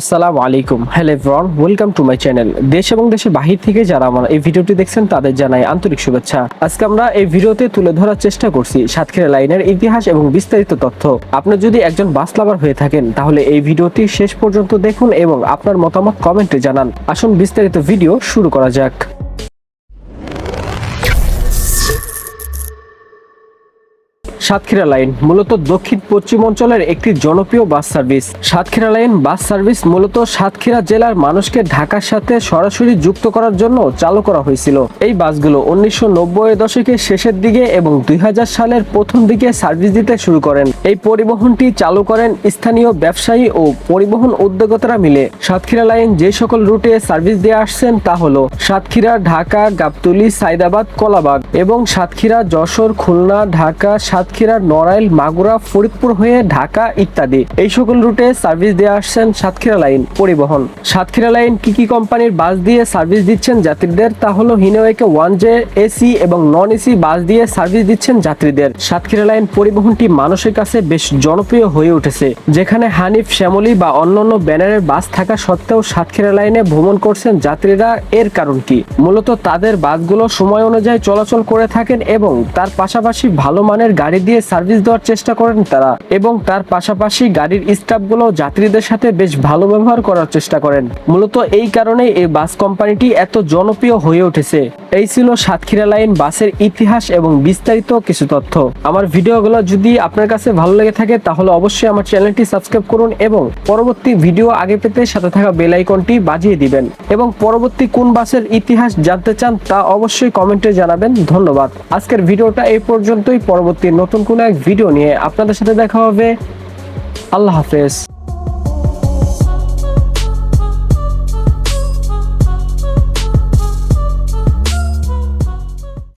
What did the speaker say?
আসসালামু আলাইকুম। Hello everyone welcome to my channel দেশ এবং দেশের বাহির থেকে যারা আমার এই ভিডিওটি দেখছেন, তাদের জানাই আন্তরিক শুভেচ্ছা। আজকে আমরা এই ভিডিওতে তুলে ধরার চেষ্টা করছি সাতক্ষীরা লাইনের ইতিহাস এবং বিস্তারিত তথ্য। আপনি যদি একজন বাস লাভার হয়ে থাকেন, তাহলে এই ভিডিওটি শেষ পর্যন্ত দেখুন এবং আপনার মতামত কমেন্টে জানান। আসুন বিস্তারিত ভিডিও শুরু করা যাক। সাতক্ষীরা লাইন, মূলত দক্ষিণ পশ্চিম অঞ্চলের একটি জনপ্রিয় bus service. Satkhira line bus service মূলত সাতক্ষীরা জেলার মানুষকে ঢাকার সাথে সরাসরি যুক্ত করার জন্য চালু করা হয়েছিল। এই বাসগুলো উনিশশো নব্বই দশকের শেষের দিকে এবং দুই সালের প্রথম দিকে সার্ভিস দিতে শুরু করেন। এই পরিবহনটি চালু করেন স্থানীয় ব্যবসায়ী ও পরিবহন উদ্যোক্তারা মিলে। সাতক্ষীরা লাইন যে সকল রুটে সার্ভিস দিয়ে আসছেন তা হলো সাতক্ষীরা, ঢাকা, গাবতলী, সাইদাবাদ, কলাবাগ এবং সাতক্ষীরা, যশোর, খুলনা, ঢাকা সাতক্ষীরা নড়াইল, মাগুরা, ফরিদপুর হয়ে ঢাকা ইত্যাদি। এই সকল রুটে সার্ভিস দিয়ে আসছেন সাতক্ষীরা লাইন পরিবহন। সাতক্ষীরা লাইন কি কি কোম্পানির বাস দিয়ে সার্ভিস দিচ্ছেন যাত্রীদের? তা হলো হিনোয়েকে ওয়ান জে, এসি এবং নন এসি বাস দিয়ে সার্ভিস দিচ্ছেন যাত্রীদের। সাতক্ষীরা লাইন পরিবহনটি মানুষের কাছে বেশ জনপ্রিয় হয়ে উঠেছে। যেখানে হানিফ, শ্যামলি বা অন্যান্য ব্যানারের বাস থাকা সত্ত্বেও সাতক্ষীরা লাইনে ভ্রমণ করছেন যাত্রীরা। এর কারণ কি? মূলত তাদের বাসগুলো সময় অনুযায়ী চলাচল করে থাকেন এবং তার পাশাপাশি ভালো মানের গাড়ি দিয়ে সার্ভিস দেওয়ার চেষ্টা করেন তারা এবং তার পাশাপাশি গাড়ির স্টাফগুলো যাত্রীদের সাথে বেশ ভালো ব্যবহার করার চেষ্টা করেন। মূলত এই কারণেই এই বাস কোম্পানিটি এত জনপ্রিয় হয়ে উঠেছে। এই ছিল সাতক্ষীরা লাইন বাসের ইতিহাস এবং বিস্তারিত কিছু তথ্য। আমার ভিডিওগুলো যদি আপনার কাছে ভালো লেগে থাকে তাহলে অবশ্যই আমার চ্যানেলটি সাবস্ক্রাইব করুন এবং পরবর্তী ভিডিও আগে পেতে সাথে থাকা বেল আইকনটি বাজিয়ে দিবেন। এবং পরবর্তী কোন বাসের ইতিহাস জানতে চান তা অবশ্যই কমেন্টে জানাবেন। ধন্যবাদ। আজকের ভিডিওটা এই পর্যন্তই। পরবর্তী নতুন কোনো এক ভিডিও নিয়ে আপনাদের সাথে দেখা হবে। আল্লাহ হাফেজ।